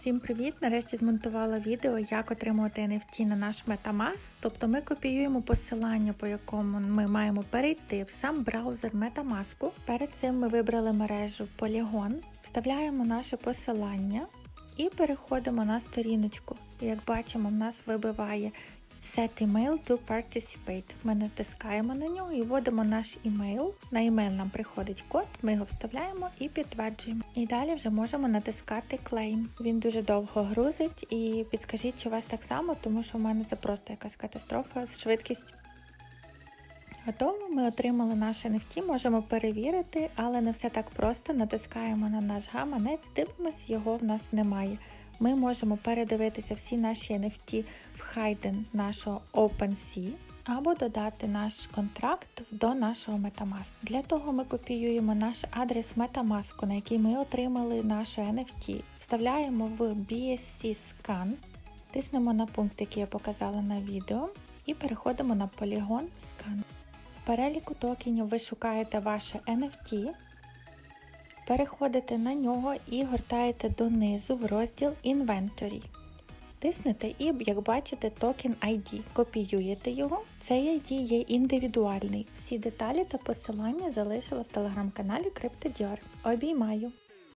Всім привіт! Нарешті змонтувала відео, як отримувати NFT на наш Metamask. Тобто ми копіюємо посилання, по якому ми маємо перейти в сам браузер Metamask. Перед цим ми вибрали мережу Polygon, вставляємо наше посилання і переходимо на сторіночку. Як бачимо, в нас вибиває Set email to participate. Ми натискаємо на нього і вводимо наш email. На email нам приходить код, ми його вставляємо і підтверджуємо. І далі вже можемо натискати Claim. Він дуже довго грузить і підскажіть, чи у вас так само, тому що в мене це просто якась катастрофа з швидкістю. Готово, ми отримали наше NFT, можемо перевірити, але не все так просто. Натискаємо на наш гаманець, дивимось, його в нас немає. Ми можемо передивитися всі наші NFT в Hayden нашого OpenSea або додати наш контракт до нашого Metamask. Для того ми копіюємо наш адрес Metamask, на який ми отримали наше NFT, вставляємо в BSC Scan, тиснемо на пункт, який я показала на відео, і переходимо на Polygon Scan. В переліку токенів ви шукаєте ваше NFT, переходите на нього і гортаєте донизу в розділ Inventory. Тиснете і, як бачите, токен ID. Копіюєте його. Цей ID є індивідуальний. Всі деталі та посилання залишила в телеграм-каналі CryptoDior. Обіймаю!